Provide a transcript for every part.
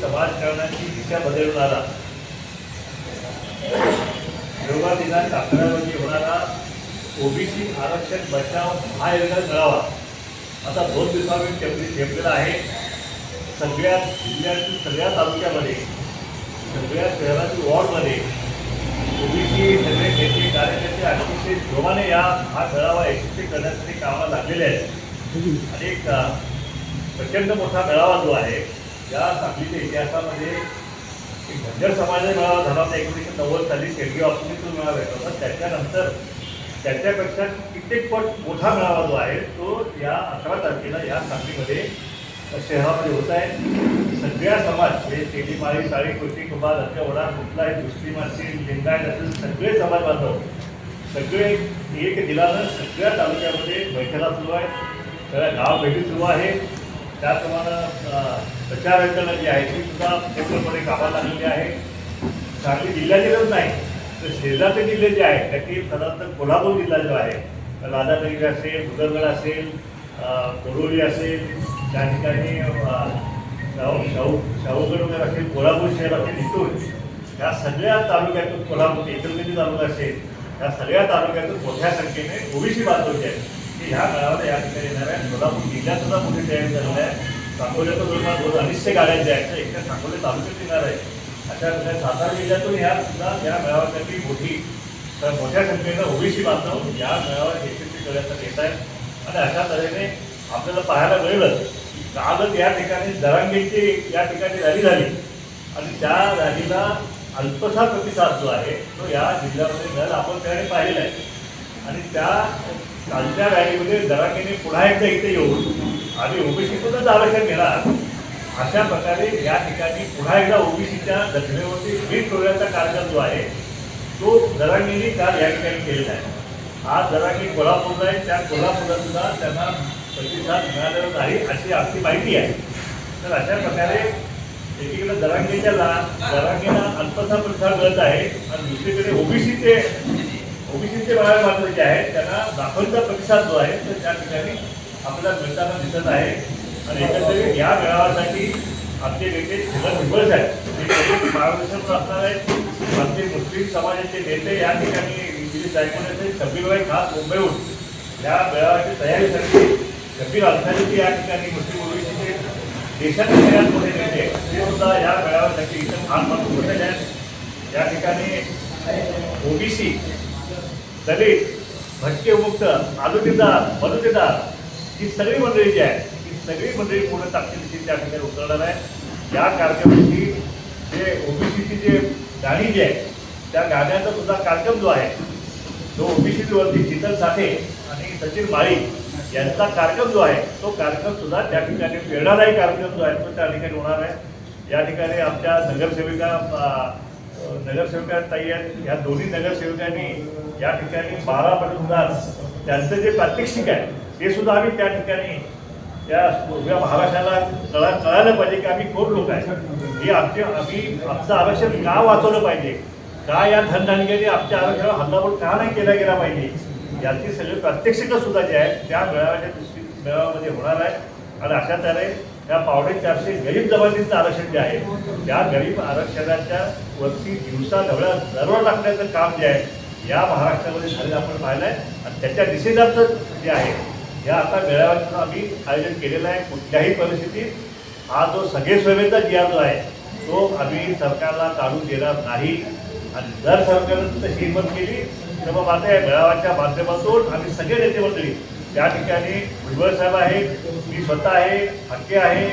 समाजकारणाची दिशा बदलणारा योगा दिनांक अकरा रोजी होणारा ओबीसी आरक्षण बचाव महायोगा मेळावा आता दोन दिवसांनी ठेवले ठेवलेला आहे. सगळ्या जिल्ह्यातील सगळ्या तालुक्यामध्ये सगळ्या शहरातील वॉर्डमध्ये ओबीसी सगळे नेते कार्यकर्ते अतिशय जोमाने या हा मेळावा यशस्वी करण्यासाठी कामाला लागलेले आहेत. आणि एक प्रचंड मोठा मेळावा जो आहे या सांगलीच्या इतिहासामध्ये एक धनगर समाजाचा मेळावा झाला होता एकोणीसशे नव्वद साली शेडगी ऑफिसचा मेळावा भेटला होता त्याच्यानंतर त्याच्यापेक्षा कित्येक पट मोठा मेळावा जो आहे तो या अकरा तारखेला या सांगलीमध्ये शहरामध्ये होत आहे. सगळ्या समाज म्हणजे तेलीमाळी साळी कृती कुंभार दत्त वडा कुठलाही मुस्लिम असतील लिंगायत असतील सगळे समाज बांधव सगळे एक दिलानं सगळ्या तालुक्यामध्ये बैठका सुरू आहे सगळ्या गाव भेटी सुरू आहे. त्याप्रमाणे प्रचार यंत्रणा जी आहे ती सुद्धा पूर्णपणे कामाला लागलेली आहे. सांगली जिल्ह्यातीलच नाही तर शेजारचे जिल्हे जे आहेत त्याची साधारणतः कोल्हापूर जिल्हा जो आहे राधानगरी असेल उदरगड असेल कोरोली असेल त्या ठिकाणी शाहू शाहू शाहूगड वगैरे असेल कोल्हापूर शहर असेल इथून या सगळ्या तालुक्यातून कोल्हापूर इतरगंजी तालुका असेल या सगळ्या तालुक्यातून मोठ्या संख्येने ओबीसी बांधव जे आहेत. की ह्या मेळाव्याला या ठिकाणी येणार आहे सोलापूर जिल्ह्यात सुद्धा मोठी तयारी झालेली आहे. सांगोल्याचं जवळपास दोन अडीचशे गाड्या ज्या आहेत त्या एकट्या सांगोले तालुक्यात येणार आहे अशा प्रकारे सातारा जिल्ह्यातून ह्या सुद्धा या मेळाव्यासाठी मोठी तर मोठ्या संख्येनं ओबीसी बांधव या मेळाव्यात यशस्वी करण्यासाठी येत आहेत. आणि अशा तऱ्हेने आपल्याला पाहायला मिळेलच की कालच या ठिकाणी दरांगेची या ठिकाणी रॅली झाली. आणि त्या रॅलीला अल्पसा प्रतिसाद जो आहे तो या जिल्ह्यामध्ये मिळाला. आपण त्याने पाहिलेला आहे. आणि त्या कालच्या रॅलीमध्ये दराकेने पुन्हा एकदा इथे येऊन आम्ही ओबीसीतूनच आरक्षण घेणार अशा प्रकारे या ठिकाणी पुन्हा एकदा ओबीसीच्या दक्षिणेवरती वीज सोडण्याचा कार्यक्रम जो आहे तो दरांगेने काल या ठिकाणी केलेला आहे. आज दरांगे कोल्हापूरला आहे त्या कोल्हापुरासुद्धा त्यांना प्रतिसाद मिळालेला नाही अशी आमची माहिती आहे. तर अशा प्रकारे एकीकडे दरांगेच्या ला दरांगेला अल्पसा प्रतिसाद मिळत आहे आणि दुसरीकडे ओबीसीचे ओबीसीचे बाहेर मात्र जे आहेत त्यांना दाखवचा प्रतिसाद जो आहे तर त्या ठिकाणी आपल्याला मिळताना दिसत आहे. आणि एकंदरीत या मेळाव्यासाठी आमचे नेते छगन आहेत ते मार्गदर्शन असणार आहेत आमचे मुस्लिम समाजाचे नेते या ठिकाणी दिल्ली जायकवाड्याचे शब्बीरबाई खास मुंबईहून या मेळाव्याची तयारीसाठी शब्बीर अन्सारीची या ठिकाणी मुस्लिम ओबीसीचे देशातील सगळ्यात मोठे नेते ते सुद्धा या मेळाव्यासाठी इथं फार महत्त्व आहेत या ठिकाणी ओबीसी दलित भटकेमुक्त आलुटीदार मदतीदार ही सगळी मंडळी जी आहे ही सगळी मंडळी पूर्ण ताकदीची त्या ठिकाणी उतरणार आहे या कार्यक्रमाची जे ओबीसीची जे गाणी जी आहे त्या गाण्याचा सुद्धा कार्यक्रम जो आहे तो ओबीसीवरती शीतल साठे आणि सचिन माळी यांचा कार्यक्रम जो आहे तो कार्यक्रम सुद्धा त्या ठिकाणी प्रेरणादायी कार्यक्रम जो आहे तो त्या ठिकाणी होणार आहे. या ठिकाणी आमच्या नगरसेविका नगरसेविका ताई आहेत या दोन्ही नगरसेविकांनी या ठिकाणी बारा मतदार त्यांचं जे प्रात्यक्षिक आहे ते सुद्धा आम्ही त्या ठिकाणी त्या उभ्या महाराष्ट्राला कळा कळायला पाहिजे की आम्ही कोण लोक आहे हे आमचे आम्ही आमचं आरक्षण का वाचवलं पाहिजे? का या धनधानग्याने आमच्या आरक्षणाला हल्लाबोल का नाही केला गेला पाहिजे? याची सगळे प्रात्यक्षिकं सुद्धा जे आहे त्या मेळाव्याच्या दृष्टी मेळाव्यामध्ये होणार आहे. आणि अशा तऱ्हे त्या पावणे चारशे गरीब जमातींचं आरक्षण जे आहे त्या गरीब आरक्षणाच्या वरती दिवसा ढवळ्या दरवर टाकण्याचं काम जे आहे या महाराष्ट्रामध्ये झालेलं आपण पाहिलं आहे आणि त्याच्या निषेधार्थ जे आहे या आता मेळाव्याचं आम्ही आयोजन केलेलं आहे. कुठल्याही परिस्थितीत हा जो सगळे सोयीचा जी जो आहे तो आम्ही सरकारला काढून देणार नाही. आणि जर सरकारनं तशी हिंमत केली तर मग आता या मेळाव्याच्या माध्यमातून आम्ही सगळे नेते मंडळी त्या ठिकाणी भुजबळ साहेब आहेत मी स्वतः आहे हक्के आहे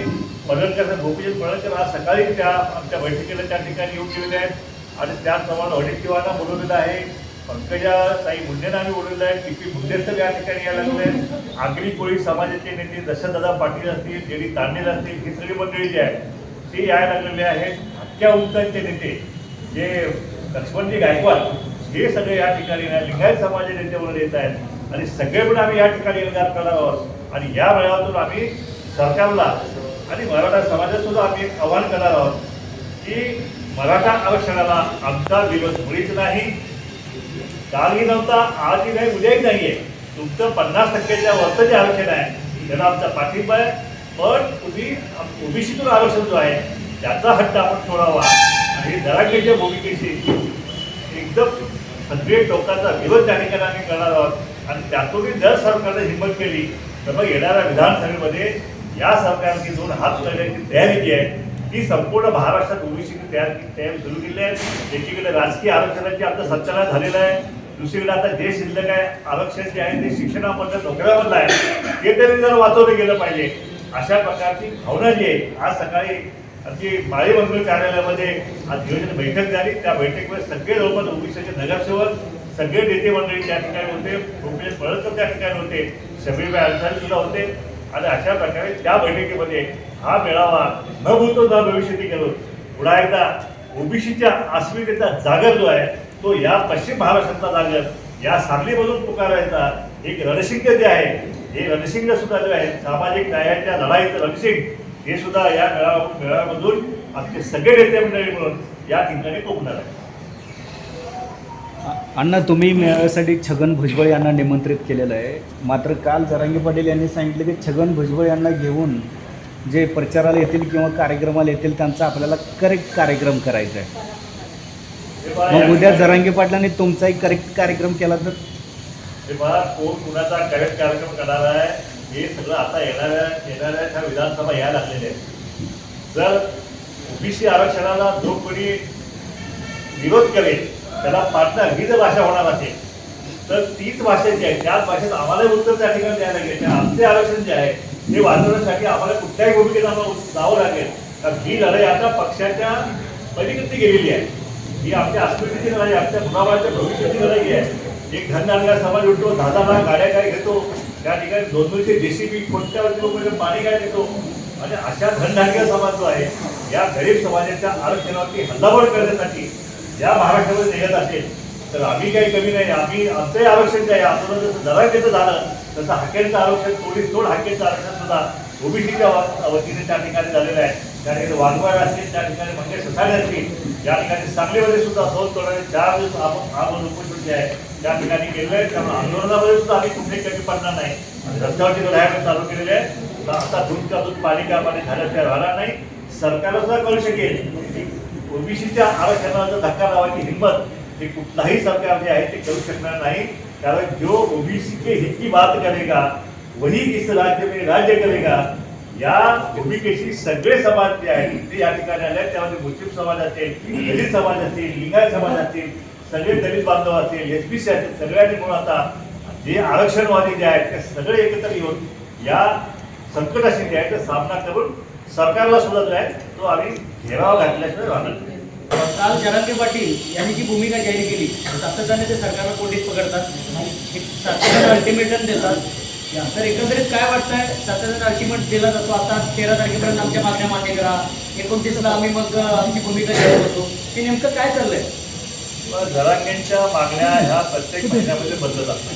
पडळकर साहेब गोपीचंद पडळकर आज सकाळी त्या आमच्या बैठकीला त्या ठिकाणी येऊन गेलेले आहेत. आणि त्याचप्रमाणे वडेट्टीवारांना बोलवलेलं आहे. पंकजा ताई मुंडेंना आम्ही ओढलेलं आहे. टी पी मुंडेचं या ठिकाणी यायला लागले आहेत. आगरी कोळी समाजाचे नेते दशदादा पाटील असतील जेडी तांडेल असतील ही सगळी मंडळी जी आहेत ते यायला लागलेले आहेत. हक्क्या उंचांचे नेते जे लक्ष्मणजी गायकवाड हे सगळे या ठिकाणी लिंगायत समाजाचे नेते म्हणून येत आहेत. आणि सगळेपण आम्ही या ठिकाणी एल्गार करणार आहोत. आणि या मेळाव्यातून आम्ही सरकारला आणि मराठा समाजात सुद्धा आम्ही एक आव्हान करणार आहोत की मराठा आरक्षणाला आमचा विरोध मुळीच नाही. कालही नव्हता आजही नाही उद्याही नाही आहे तुमचं पन्नास टक्क्याच्या वरचं जे आरक्षण आहे त्याला आमचा पाठिंबा आहे. पण तुम्ही ओबीसीतून आरक्षण जो आहे त्याचा हट्ट आपण सोडावा. आणि जरांगेच्या भूमिकेशी एकदम सगळे लोकांचा विरोध त्या ठिकाणी आम्ही करणार आहोत. आणि त्यातूनही जर सरकारने हिंमत केली तर मग येणाऱ्या विधानसभेमध्ये या सरकारची दोन हात करण्याची तयारी जी आहे. ही संपूर्ण महाराष्ट्रात ओबीसीने तयार तयार सुरू केली आहे. एकीकडे राजकीय आरक्षणाची आता सत्याला झालेलं आहे. दुसरीकडे आता जे शिल्लक आहे आरक्षण जे आहे ते शिक्षणामध्ये नोकऱ्यामधलं आहे. ते तरी जर वाचवलं गेलं पाहिजे. अशा प्रकारची भावना जी आहे आज सकाळी आमची माळी कार्यालयामध्ये आज नियोजन बैठक झाली. त्या बैठकीमध्ये सगळे जवळपास ओबीसीचे नगरसेवक सगळे नेते मंडळी त्या ठिकाणी होते. भूपेश पळकर त्या ठिकाणी होते. शबीरबाई अन्सारी सुद्धा होते. आणि अशा प्रकारे त्या बैठकीमध्ये हा मेळावा न भूतो न भविष्यती करून पुन्हा एकदा ओबीसीच्या अस्मितेचा जागर जो आहे तो या पश्चिम महाराष्ट्रातला जागर या सांगलीमधून पुकारायचा एक रणशिंग जे आहे हे रणसिंग सुद्धा जे आहे सामाजिक न्यायाच्या लढाईचं रणसिंग हे सुद्धा या मेळावा मेळाव्यामधून आमचे सगळे नेते मंडळी म्हणून या ठिकाणी कोकणार आहे अण्णा तुम्ही मेळाव्यासाठी छगन भुजबळ यांना निमंत्रित केलेलं आहे. मात्र काल जरांगी पाटील यांनी सांगितले की छगन भुजबळ यांना घेऊन जे प्रचाराला येतील किंवा कार्यक्रमाला येतील त्यांचा आपल्याला करेक्ट कार्यक्रम करायचा आहे. मग उद्या जरांगे जरांगी पाटलांनी तुमचाही करेक्ट कार्यक्रम केला तर? कोण कुणाचा करेक्ट कार्यक्रम करणार आहे हे सगळं आता येणाऱ्या येणाऱ्या त्या विधानसभा यायला लागलेल्या आहेत. जर ओबीसी आरक्षणाला जो कोणी विरोध करेल त्याला पार्टनर ही जर भाषा होणार असेल. तर तीच भाषा जी आहे त्याच भाषेत आम्हाला उत्तर त्या ठिकाणी द्यायला लागेल. आमचे आरक्षण जे आहे हे वाचवण्यासाठी आम्हाला कुठल्याही भूमिकेत आम्हाला जावं लागेल. कारण ही लढाई आता पक्षाच्या पलीकडे गेलेली आहे. ही आपल्या अस्मितेची लढाई आपल्या कुणाबाच्या भविष्याची लढाई आहे. एक धनदानगा समाज उठतो दादा दहा गाड्या काय घेतो त्या ठिकाणी दोन दोनशे जेसीबी कोणत्या लोकांमध्ये पाणी काय देतो? आणि अशा धनधारक्या समाज जो आहे या गरीब समाजाच्या आरक्षणावरती हल्लाबोल करण्यासाठी ज्या महाराष्ट्रामध्ये निघत असेल तर आम्ही काही कमी नाही. आम्ही आमचंही आरक्षण जे आहे आपण जरा घेतं झालं. तसं हाकेलचं आरक्षण थोडी थोड हाकेलचं आरक्षण सुद्धा ओबीसीच्या वतीने त्या ठिकाणी झालेलं आहे. त्या ठिकाणी वाघवाड असतील त्या ठिकाणी म्हणजे ससाडे असतील या ठिकाणी सांगलीमध्ये सुद्धा दोन तोडाने चार दिवस आपण आपण उपोषण जे आहे त्या ठिकाणी गेलेलं आहे. त्यामुळे आंदोलनामध्ये सुद्धा आम्ही कुठेही कमी पडणार नाही. रस्त्यावरती लढाई चालू केलेली आहे आता दूध का दूध पाणी का पाणी झाल्याशिवाय राहणार नाही. सरकारला सुद्धा कळू शकेल ओबीसीच्या आरक्षणाला जर धक्का लावायची हिंमत हे कुठलाही सरकार जे आहे ते करू शकणार नाही. कारण जो ओबीसी के हित की बात करेगा, वही इस राज्य में राज्य करेगा, या भूमिकेशी सगळे समाज जे आहेत ते या ठिकाणी आले त्यामध्ये मुस्लिम समाज असेल दलित समाज असतील लिंगायत समाज असतील सगळे दलित बांधव असतील एस पी सी असतील सगळ्यांनी म्हणून आता, जे आरक्षणवादी जे आहेत, ते सगळे एकत्र येऊन या संकटाशी जे आहे ते सामना करून सरकारला सुद्धा जो आहे तो आम्ही घेरावा घातल्याशिवाय राहणार नाही. काल जरांगे पाटील यांनी जी भूमिका जाहीर केली सातत्याने ते सरकारला कोंडीत पकडतात एक सातत्याने अल्टिमेटम देतात. तर एकंदरीत काय वाटतंय? सातत्याने अल्टिमेट दिला जातो आता तेरा तारखेपर्यंत आमच्या मागण्या मान्य करा. एकोणतीसला आम्ही मग आमची भूमिका जाहीर करतो. ते नेमकं काय चाललंय? पण जरांगेंच्या मागण्या ह्या प्रत्येक महिन्यामध्ये बदलत असतात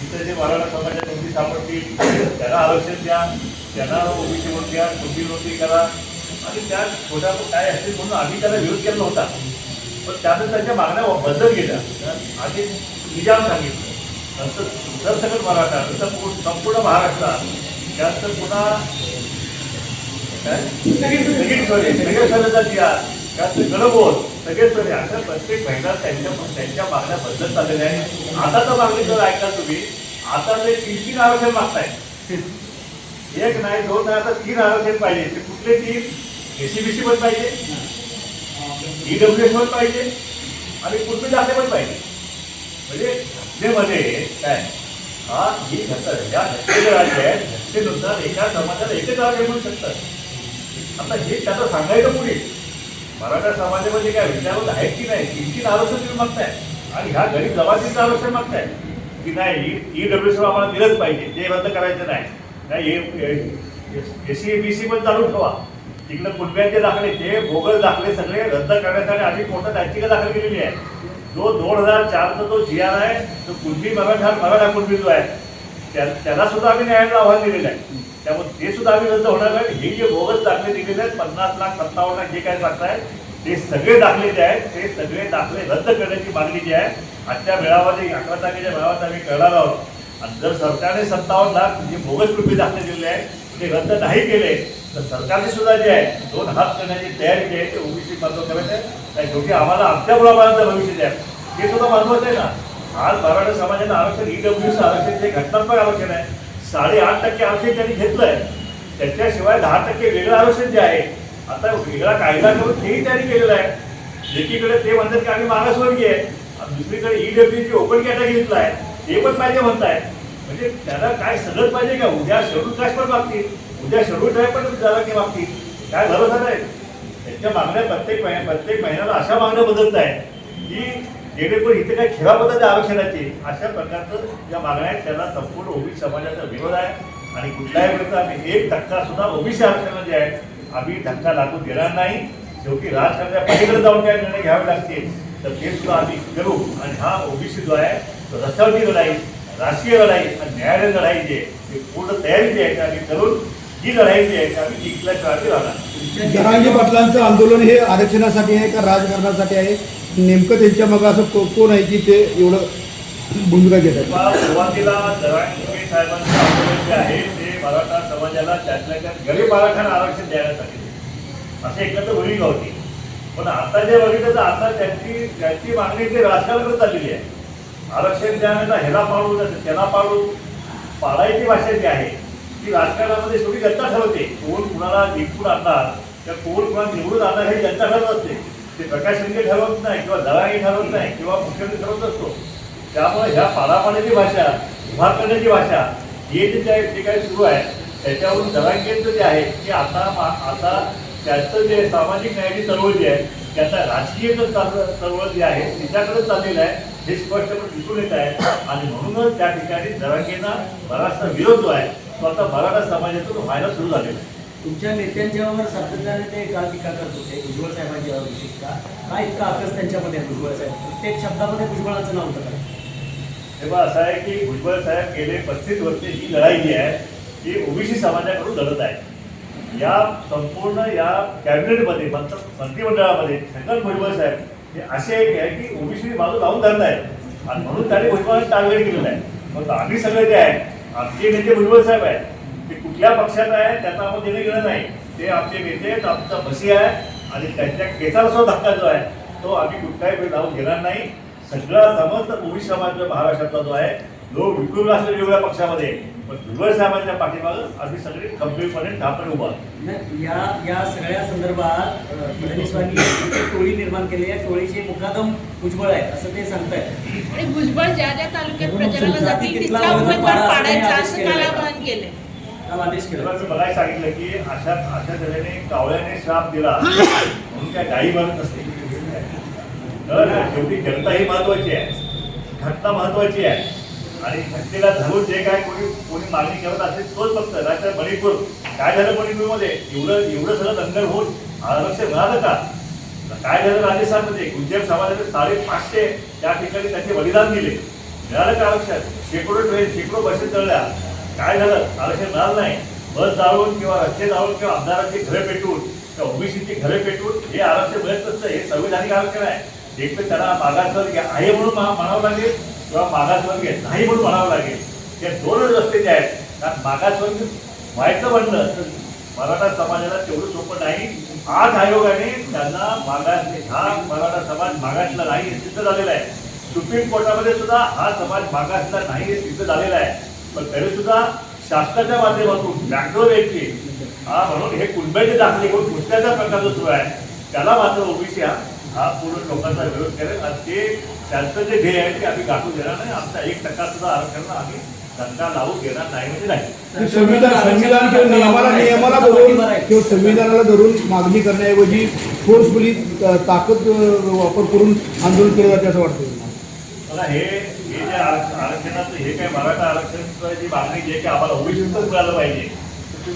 तिथे जे मराठा समाजात नोंदी सापडतील त्यांना आरक्षण द्या त्यांना ओबीसी वोट द्या कोणती नोंदणी करा. आणि त्या छोट्या काय असतील म्हणून आम्ही त्याला विरोध केला नव्हता. पण त्यानंतर त्यांच्या मागण्या बदल गेल्या. आधी निजाम सांगितलं नंतर जर सगळं मराठा नंतर संपूर्ण महाराष्ट्रात त्यानंतर पुन्हा काय? सगळे सोयरेचा सगळे असं प्रत्येक महिन्यात त्यांच्या त्यांच्या मागण्या बदलत चाललेल्या आहेत. आता तर मागणी जर ऐकाल तुम्ही. आता ते तीन तीन आरक्षण मागताय एक नाही दोन नाही आता तीन आरक्षण पाहिजे. ते कुठले तीन? एसीबीसी पण पाहिजे ईडब्ल्यू एस पण पाहिजे आणि कुठले दाखले पण पाहिजे म्हणजे घटनेमध्ये काय हा ही घटना ज्या घटनेचे राज्य आहेत घटनेनुसार एका समाजाला एकच राज्य म्हणू शकतात आता हे त्याचं सांगायचं पुढे मराठा समाजामध्ये काय विचारवत आहेत की नाही तीन तीन आरक्षण तुम्ही मागताय आणि ह्या गरीब जमातीचं आरक्षण मागताय की नाही ई डब्ल्यू सी आम्हाला दिलंच पाहिजे ते रद्द करायचं नाही नाही एस सी बी सी पण चालू ठेवा तिकडे कुटब्यांचे दाखले ते भोगल दाखले सगळे रद्द करण्यासाठी आम्ही कोर्टात याचिका दाखल केलेली आहे. जो दोन हजार चारचा जो जी आर आहे तो कुणबी मराठा मराठा कुणबी जो आहे त्या त्याला सुद्धा आम्ही न्यायालयाला आव्हान दिलेलं आहे. त्यामुळे ते सुद्धा आम्ही रद्द होणार नाही. हे जे बोगस दाखले दिलेले आहेत पन्नास लाख सत्तावन्न लाख जे काय सांगताय ते सगळे दाखले जे आहेत ते सगळे दाखले रद्द करण्याची मागणी जी आहे आजच्या मेळाव्यामध्ये अकरा तारखेच्या मेळाव्यात आम्ही करणार आहोत. आणि जर सरकारने सत्तावन्न लाख जे बोगस कृपी दाखले दिलेले आहेत ते रद्द नाही केले तर सरकारची सुद्धा जे आहे दोन हात करण्याची तयारी जी आहे ते ओबीसी महत्त्व करायचं आहे आणि शेवटी आम्हाला आमच्या मुलाबाळांचं भविष्य जे आहे ते सुद्धा महत्वाचं आहे ना. आज मराठा समाजानं आरक्षण ईडब्ल्यूचं आरक्षण जे घटनात्मक आरक्षण आहे साडेआठ टक्के आरक्षण त्यांनी घेतलं आहे त्याच्याशिवाय दहा टक्के वेगळं आरक्षण जे आहे आता वेगळा कायदा करून तेही त्यांनी केलेलं आहे. एकीकडे ते म्हणतात की आम्ही मागासवर्गीय आहे. आणि दुसरीकडे ईडब्ल्यूची ओपन कॅटेगरीतला आहे. ते पण पाहिजे म्हणताय म्हणजे त्याला काय सगळं पाहिजे का? उद्या शेड्यूल कास्ट पण मागतील. उद्या शेड्यूल ट्राईब पण जरा की मागतील काय भरोसा नाही त्यांच्या मागण्या प्रत्येक महिन्या प्रत्येक महिन्याला अशा मागण्या बदलत आहे की जेणेकरून इथे काय खेळा पद्धत आहे आरक्षणाची अशा प्रकारचं ज्या मागण्या आहेत. त्याला संपूर्ण ओबीसी समाजाचा विरोध आहे आणि कुठल्याही वेळेचा आम्ही एक धक्का सुद्धा ओबीसी आरक्षण जे आहे आम्ही धक्का लागू देणार नाही. शेवटी राजकारणाच्या पलीकडे जाऊन काय निर्णय घ्यावे लागतील तर ते सुद्धा आम्ही करू. आणि हा ओबीसी जो आहे तो रस्त्यावरची लढाई राजकीय लढाई आणि न्यायालयीन लढाई जे आहे पूर्ण तयारी जी आहे. ते आम्ही करून ही लढाई जी आहे ती आम्ही जिंकल्याशिवाय आम्ही राहणार. जरांगे पाटलांचं आंदोलन हे आरक्षणासाठी आहे का राजकारणासाठी आहे? नेमकं त्यांच्या मग असं को- कोण आहे की ते एवढं भूमिका घेत आहेत? तेव्हा सुरुवातीला जरांगे साहेबांचं आंदोलन जे आहे ते मराठा समाजाला त्यातल्या त्यात गरीब मराठ्यांना आरक्षण द्यायसाठी असे एकत्र भूमिका होती? पण आता जे बघितलं तर आता त्यांची त्यांची मागणी ती राजकारणाकडे चाललेली आहे. आरक्षण द्यायला ह्याला पाडू त्याला पाडू पाडायची भाषा जी आहे ती राजकारणामध्ये शेवटी जनता ठरवते. कोण कुणाला निवडून आणणार त्या कोण कुणाला निवडून आणणार हे जनता ठरवत असते. ते प्रकाश शिंदे ठरवत नाही किंवा दरांगे ठरवत नाही किंवा मुख्यमंत्री ठरवत असतो. त्यामुळे ह्या पाडापाड्याची भाषा उभार करण्याची भाषा हे जे त्या जे काही सुरू आहे त्याच्यावरून दरांगेचं जे आहे की आता मा- आता त्याचं जे सामाजिक न्यायाची चळवळ जी आहे त्याचा राजकीय जो चळवळ जी आहे तिच्याकडे चाललेलं आहे हे स्पष्टपणे दिसून येत आहे. आणि म्हणूनच त्या ठिकाणी दरांगेंना बराचसा विरोध जो आहे तो आता मराठा समाजातून व्हायला सुरू झालेला आहे. तुमच्या नेत्यांच्यावर सातत्याने ते काल टीका करत होते? भुजबळ साहेबांच्यावर विशेषतः. काय इतका आकस त्यांच्यामध्ये आहे भुजबळ साहेब? प्रत्येक शब्दामध्ये भुजबळाचं नाव होतं तेव्हा असं आहे की भुजबळ साहेब गेले पस्तीस वर्षे ही लढाई जी आहे ती ओबीसी समाजाकडून लढत आहे. या संपूर्ण या कॅबिनेटमध्ये मंत्र मंत्रिमंडळामध्ये छगन भुजबळ साहेब हे असे एक आहे की ओबीसी बाजू लावून धरत आहेत आणि म्हणून त्यांनी भुजबळांना टार्गेट केलेलं आहे. मग आम्ही सगळे जे आहे आमचे नेते भुजबळ साहेब आहेत. ते कुठल्या पक्षात आहे त्याचा आपण देणं गेलं नाही. ते आमचे नेते आहेत आमचा बसी आहे आणि त्यांच्या केसाला सुद्धा धक्का जो आहे तो आम्ही कुठलाही वेळ लावून घेणार नाही. सगळा समज ओबीसी समाज महाराष्ट्रातला जो आहे लोक विखुरून असले वेगवेगळ्या पक्षामध्ये. पण भुजबळ साहेबांच्या पाठीमागं आम्ही सगळे खंबीरपणे ठापणे उभा या या सगळ्या संदर्भात फडणवीसांनी टोळी निर्माण केली आहे टोळीचे मुकादम उज्ज्वळ आहे असं ते सांगतायत. आणि भुजबळ ज्या ज्या तालुक्यात प्रचाराला जातील तिथला उमेदवार पाडायचा असं. आवाहन केले काल आदेश तेव्हा केला मी बघायला सांगितलं की अशा अशा तऱ्हेने कावळ्याने श्राप दिला. म्हणून काय गाई मरत? शेवटी जनता ही महत्वाची आहे. घटना महत्वाची आहे. आणि घटनेला धरून जे काय कोणी कोणी मागणी करत असेल तोच फक्त राज्यात मणिपूर. काय झालं मणिपूरमध्ये? एवढं एवढं सगळं दंगल होऊन आरक्षण मिळालं का? काय झालं राजस्थानमध्ये गुंजर समाजाचे साडेपाचशे त्या ठिकाणी त्यांचे बलिदान दिले. मिळालं का आरक्षण? शेकडो ट्रेन शेकडो बसेस चढल्या. काय झालं? आरक्षण मिळालं नाही. बस जाळून किंवा रस्ते जाळून किंवा आमदारांची घरे पेटून किंवा ओबीसीची घरे पेटून हे आरक्षण मिळत नसतं. हे संविधानिक आरक्षण आहे. एक तर त्याला मागासवर्गीय आहे म्हणून म्हणावं लागेल किंवा मागासवर्गीय नाही म्हणून म्हणावं लागेल. हे दोनच रस्ते जे आहेत कारण मागासवर्गीय व्हायचं म्हणलं तर मराठा समाजाला तेवढं सोपं नाही. आज आयोगाने त्यांना मागास हा मराठा समाज मागासला नाही हे सिद्ध झालेला आहे. सुप्रीम कोर्टामध्ये सुद्धा हा समाज मागासला नाही हे सिद्ध झालेला आहे. पण तरी सुद्धा शासनाच्या माध्यमातून बॅकडोर एंट्री हा म्हणून हे कुंभ्याचे दाखले घेऊन कुठल्याचा प्रकार जो सुरू आहे त्याला मात्र ओबीसी हा हा पूर्ण लोकांचा विरोध करेल आणि ते त्यांचं जे ध्येय आहे ते आम्ही गाठून देणार नाही. आमचा एक टक्का सुद्धा आरक्षण आम्ही धक्का लावू देणार नाही म्हणजे नाही. की संविधान संविधान किंवा नियमाला नियमाला धरून किंवा संविधानाला धरून मागणी करण्याऐवजी फोर्सफुली ताकद वापर करून आंदोलन केलं जाते असं वाटतं मला हे हे जे आरक्ष- आरक्षणाचं हे काय मराठा आरक्षणाचं जी मागणी जी आहे की आम्हाला ओबीसीतच मिळालं पाहिजे.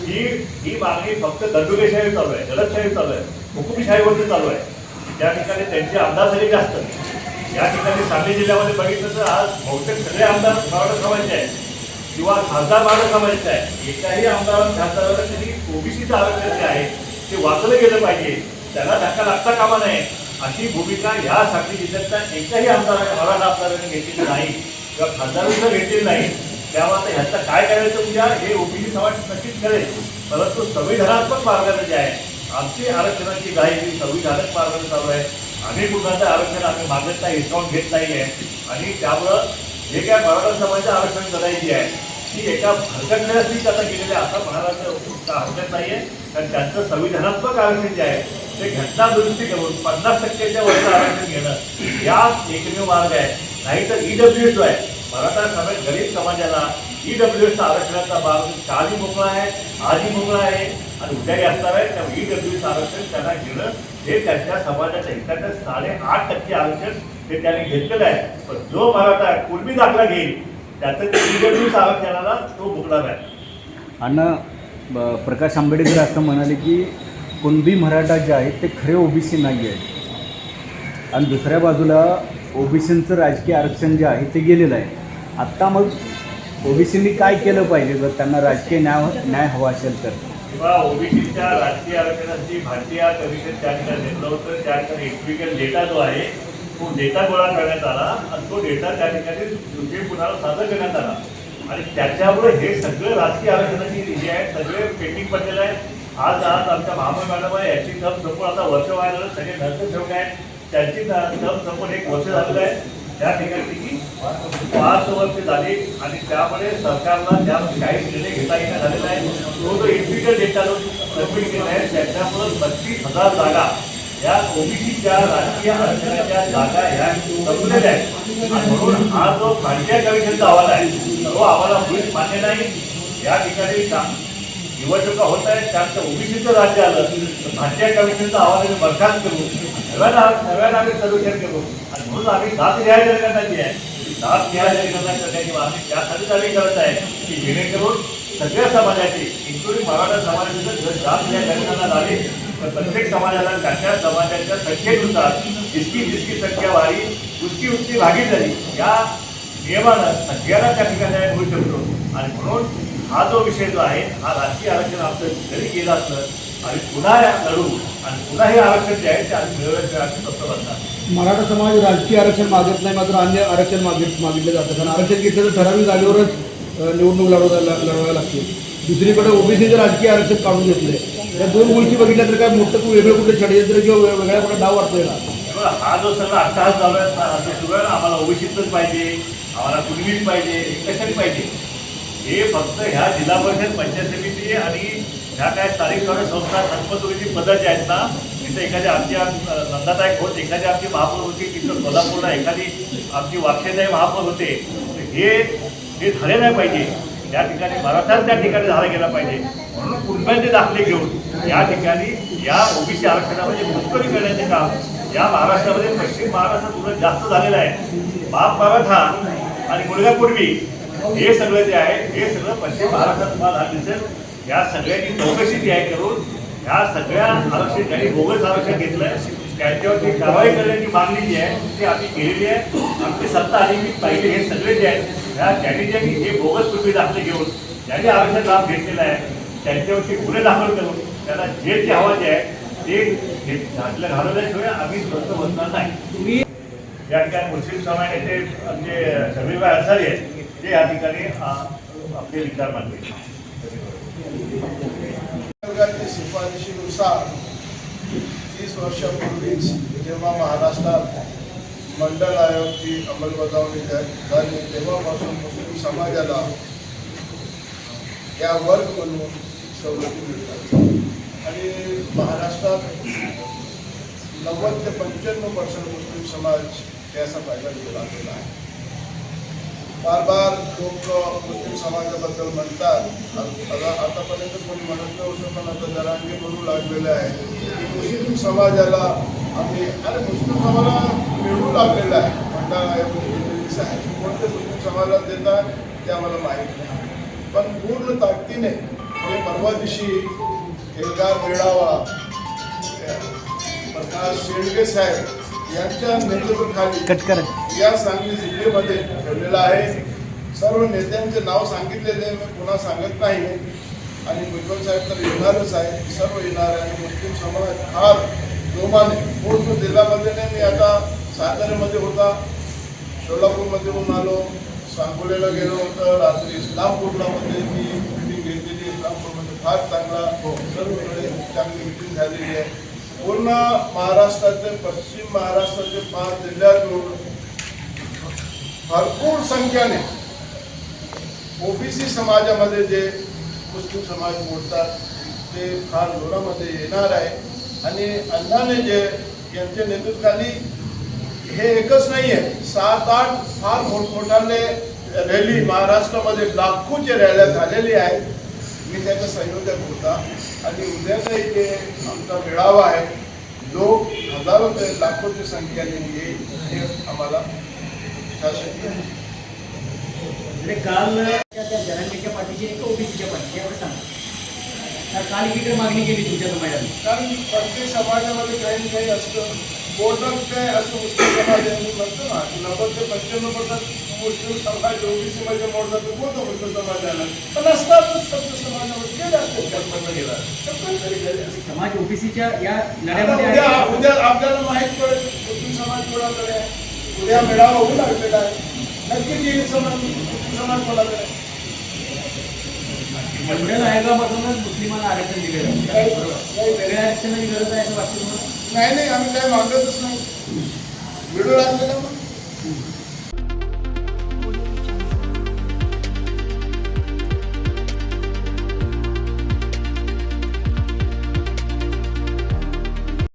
ही ही मागणी फक्त दंडुकेशाही चालू आहे दडपशाही चालू आहे हुकुमशाहीवरती चालू आहे. त्या ठिकाणी त्यांचे आमदार सगळे जास्त या ठिकाणी सांगली जिल्ह्यामध्ये बघितलं तर आज बहुतेक सगळे आमदार मराठा समाजाचे आहेत. किंवा खासदार माझा समाजाचा आहे एकाही आमदार खासदाराला त्यांनी ओबीसीचं आरक्षण जे आहे ते वाचलं गेलं पाहिजे. त्याला धक्का लागता कामा नये. अशी भूमिका ह्या सांगली जिल्ह्यातल्या एकाही आमदाराने मराठा आमदाराने घेतलेली नाही किंवा खासदारांना घेतलेली नाही. त्यामुळे आता ह्याचं काय करायचं उद्या हे ओबीसी समाज नक्कीच करेल. परंतु संविधानात्मक मार्गाने जे आहे आमची आरक्षणाची घाई ही संविधानक मार्गाने चालू आहे. आम्ही कुणाचं आरक्षण आम्ही मागत नाही हिसकावून घेत नाही आहे आणि त्यामुळं जे काय मराठा समाजाचं आरक्षण करायची आहे ती एका भरकटण्यासाठी आता गेलेले आहे असं म्हणायला हरकत नाही आहे कारण त्यांचं संविधानात्मक आरक्षण जे आहे ते घटना दुरुस्ती करून पन्नास टक्क्याच्या वरचं आरक्षण घेणं या एकमेव मार्ग आहे. नाहीतर ईडब्ल्यू जो आहे. मराठा समाज गरीब समाजाला ईडब्ल्यू एसचा आरक्षणाचा भाग कालही मोकळा आहे आजही मोकळा आहे आणि उद्याही असणार आहे. त्यामुळे ईडब्ल्यू आरक्षण त्यांना घेणं हे त्यांच्या समाजाच्या हिताचं साडेआठ टक्के आरक्षण हे त्याने घेतलेलं आहे. पण जो मराठा कुणबी दाखला घेईल त्याचं ईडब्ल्यू आरक्षणाला तो भोगणार आहे आणि प्रकाश आंबेडकर असं म्हणाले की कुणबी मराठा जे आहेत ते खरे ओबीसी नाही आहेत. आणि दुसऱ्या बाजूला ओबीसींचं राजकीय आरक्षण जे आहे ते गेलेलं आहे. आत्ता मग ओबीसींनी काय केलं पाहिजे जर त्यांना राजकीय न्याय न्याय हवा असेल तर? किंवा ओबीसीच्या राजकीय आरक्षणाची भारतीय कमिशन त्या ठिकाणी नेमलं होतं त्या ठिकाणी डेटा जो आहे तो डेटा गोळा करण्यात आला आणि तो डेटा त्या ठिकाणी दुसरे पुन्हा सादर करण्यात आला. आणि त्याच्यामुळे हे सगळं राजकीय आरक्षणाची जे आहे सगळे पेंडिंग पडलेलं आहे आज आज आमच्या महामंडळ मॅडम आहे याची टर्म संपून आता वर्ष व्हायला सगळे नर्स ठेवले आहेत. त्यांची टर्म संपून एक वर्ष झालेलं आहे. त्या ठिकाणी पाच वर्ष झाली आणि त्यामुळे सरकारला त्या काही निर्णय घेता येणं झालेला आहे तो जो इंडिव्हिज्युअल डेटा जो सबमिट केला आहे त्याच्यामुळे बत्तीस हजार जागा या ओबीसीच्या राजकीय आरक्षणाच्या जागा ह्या संपलेल्या आहेत. आणि म्हणून हा जो भांड्या कमिशनचा अहवाल आहे तो आम्हाला मुळीच मान्य नाही. या ठिकाणी निवडणुका होत आहेत त्यानंतर ओबीसीचं राज्य आलं तर भारतीय कमिशनचा अहवाल आम्ही बरखास्त करू. नव्यानं नव्यानं आम्ही सर्वेक्षण करू. आणि म्हणून आम्ही दात न्याय जनगणना आहे. दात न्याय जनगणना करण्याची मागणी त्यासाठीच आम्ही करत आहे की जेणेकरून सगळ्या समाजाची इन्क्लुडिंग मराठा समाजाची जर दात न्याय जनगणना झाली तर प्रत्येक समाजाला त्या त्या समाजाच्या संख्येनुसार जितकी जितकी संख्या वाढी उतकी उतकी भागीदारी या नियमानं सगळ्यांना त्या ठिकाणी होऊ शकतो. आणि म्हणून हा जो विषय जो आहे हा राजकीय आरक्षण आपलं जरी गेलं असलं आणि पुन्हा लढू आणि पुन्हा हे आरक्षण जे आहे ते आम्ही मिळवण्याचे आरक्षण तत्पर बनतात मराठा समाज राजकीय आरक्षण मागत नाही मात्र अन्य आरक्षण मागित मागितलं जातं. कारण आरक्षण घेतलं तर ठराविक जागेवरच निवडणूक लढवता लढवायला लागते दुसरीकडे ओबीसीचं राजकीय आरक्षण काढून घेतलंय या दोन गोष्टी बघितल्या तर काय मोठं वेगळं कुठलं षडयंत्र किंवा वेगळ्या कुठं डाव वाटतोय का हा जो सगळा अट्टहास चालू आहे आम्हाला ओबीसीतच पाहिजे आम्हाला कुणबीच पाहिजे कशाने पाहिजे? हे फक्त ह्या जिल्हा परिषद पंचायत समिती आणि ह्या काय स्थानिक स्वराज्य संस्था संपत्तीची पदं जी आहेत ना तिथं एखादी आमची आम- होत एखादी आमची महापौर होती तिथं कोल्हापूरला एखादी आमची वाक्षेताई महापौर होते. तर हे हे झाले नाही पाहिजे. या ठिकाणी मराठा त्या ठिकाणी झाला गेला पाहिजे. म्हणून कुटुंबाचे दाखले घेऊन या ठिकाणी या ओबीसी आरक्षणामध्ये घुसखोरी करण्याचे काम या महाराष्ट्रामध्ये पश्चिम महाराष्ट्रात थोडं जास्त झालेलं आहे. बाप मराठा आणि मुलगा पूर्वी हे सगळं जे आहे हे सगळं पश्चिम महाराष्ट्रात तुम्हाला दिसेल. या सगळ्यांची चौकशी जी आहे करून ह्या सगळ्या आरक्षण ज्यांनी बोगस आरक्षण घेतलं त्यांच्यावरती कारवाई करण्याची मागणी जी आहे ती आम्ही केलेली आहे आमची सत्ता आली की पहिले हे सगळे जे आहेत ह्या ज्यांनी जे हे बोगस पूर्वी दाखले घेऊन ज्यांनी आरक्षण लाभ घेतलेला आहे त्यांच्यावरती गुन्हे दाखल करून त्यांना जे जे हवं जे आहे ते घातलं घालवल्याशिवाय आम्ही स्वस्त बसणार नाही तुम्ही या ठिकाणी मुस्लिम समाज नेते आमचे शबीरभाई अन्सारी आहेत ते या ठिकाणी आपले विचार मांडले शिफारशीनुसार तीस वर्षापूर्वीच जेव्हा महाराष्ट्रात मंडळ आयोगची अंमलबजावणी झाली. तेव्हापासून मुस्लिम समाजाला या वर्ग म्हणून सवलती मिळतात. आणि महाराष्ट्रात नव्वद ते पंच्याण्णव पर्सेंट मुस्लिम समाज याचा फायदा घेऊ गेला आहे. बार बार लोक मुस्लिम समाजाबद्दल म्हणतात. आता आतापर्यंत कोणी म्हणत नव्हतं पण आता जरांगे म्हणू लागलेलं आहे की मुस्लिम समाजाला आम्ही अरे मुस्लिम समाजाला मिळू लागलेलं आहे. मंडळ आयोग आहे. कोणते मुस्लिम समाजाला देतात ते आम्हाला माहीत नाही. पण पूर्ण ताकदीने म्हणजे परवा दिवशी एल्गार मेळावा प्रकाश शेळके साहेब यांच्या नेतृत्वाखाली कट करा. या सांगली जिल्ह्यामध्ये ठेवलेला आहे. सर्व नेत्यांचे नाव सांगितलेले मी पुन्हा सांगत नाही आणि भुजबळ साहेब तर येणारच आहे. सर्व येणार आहे. आणि मुस्लिम समाज फार जोमाने पूर्ण जिल्ह्यामध्ये नाही मी आता साताऱ्यामध्ये होता. सोलापूरमध्ये होऊन आलो. सांगोलेला गेलो होतं. रात्री इस्लामपूरला मध्ये मी मिटिंग घेतलेली. इस्लामपूरमध्ये फार चांगला सर्वकडे चांगली मिटिंग झालेली आहे. पूर्ण महाराष्ट्राचे पश्चिम महाराष्ट्राचे पाच जिल्ह्यातून भरपूर संख्येने ओबीसी समाजामध्ये जे मुस्लिम समाज मोडतात ते फार जोरामध्ये येणार आहे. आणि अण्णाने जे यांच्या नेतृत्वाखाली हे एकच नाही आहे सात आठ फार मोठमोठ्याने रॅली महाराष्ट्रामध्ये लाखोचे रॅल्या झालेली आहेत मी त्याचा संयोजक होता आणि उद्याचा इथे आमचा मेळावा आहे. लोक हजारो ते लाखोच्या संख्येने येईल हे आम्हाला म्हणजे काल त्या जनांच्या पाठीशी एक ओबीसीच्या पाठीशी एवढं सांगा. काल एकीकडे मागणी केली तुमच्या समाजाने. कारण प्रत्येक समाजामध्ये काही काही असतं. बोलणं काय असं मुस्लिम समाज आहे म्हणतो ना की नव्वद ते पंच्याण्णव पर्सेंट मुस्लिम समाज ओबीसी मध्ये मोडतात ते बोलतो मुस्लिम समाजाला पण असतातच सभ्य समाजामध्ये गेले असतात कल्पना गेला. समाज ओबीसीच्या या लढ्यामध्ये उद्या आपल्याला माहीत पडेल मुस्लिम समाज कोणाकडे आहे? उद्या मेळावा होऊ लागलेला आहे. नक्कीच येईल समाज मुस्लिम समाज कोणाकडे आहे? मंडळ आयोगामधूनच मुस्लिमांना आरक्षण दिले जाते बरोबर. वेगळ्या आरक्षणाची गरज आहे असं वाटतं नाही नाही आम्ही काय मागतच नाही. मिळू लागलेला